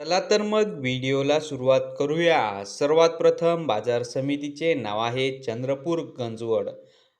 चला तर मग व्हिडिओला सुरुवात करूया. सर्वात प्रथम बाजार समितीचे नाव आहे चंद्रपूर गंजवड.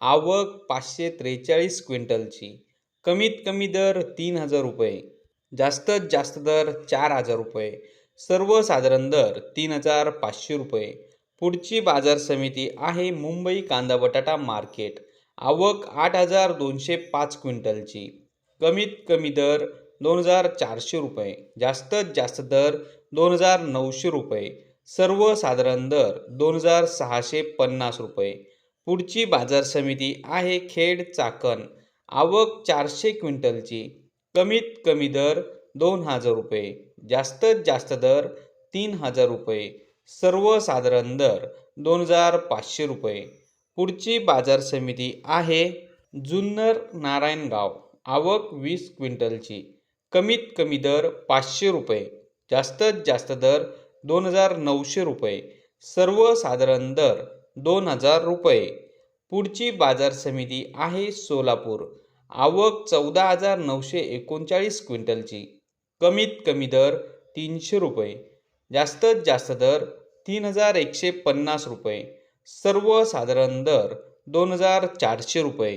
आवक पाचशे त्रेचाळीस क्विंटलची. कमीत कमी दर तीन हजार रुपये. जास्तीत जास्त दर चार हजार रुपये. सर्वसाधारण दर तीन हजार पाचशे रुपये. पुढची बाजार समिती आहे मुंबई कांदा बटाटा मार्केट. आवक आठ हजार दोनशे पाच क्विंटलची. कमीत कमी दर दोन हजार चारशे रुपये. जास्तीत जास्त दर दोन हजार नऊशे रुपये. सर्वसाधारण दर दोन हजार सहाशे पन्नास रुपये. पुढची बाजार समिती आहे खेड चाकण. आवक चारशे क्विंटलची. कमीत कमी दर दोन हजार रुपये. जास्तीत जास्त दर तीन हजार रुपये. सर्वसाधारण दर दोन हजार पाचशे रुपये. पुढची बाजार समिती आहे जुन्नर नारायणगाव. आवक वीस क्विंटलची. कमीत कमी दर पाचशे रुपये जास्तीत जास्त दर दोन हजार नऊशे रुपये सर्वसाधारण दर दोन हजार रुपये. पुढची बाजार समिती आहे सोलापूर आवक चौदा हजार नऊशे एकोणचाळीस क्विंटलची कमीत कमी दर तीनशे रुपये जास्तीत जास्त दर तीन हजार एकशे पन्नास रुपये सर्वसाधारण दर दोन हजार चारशे रुपये.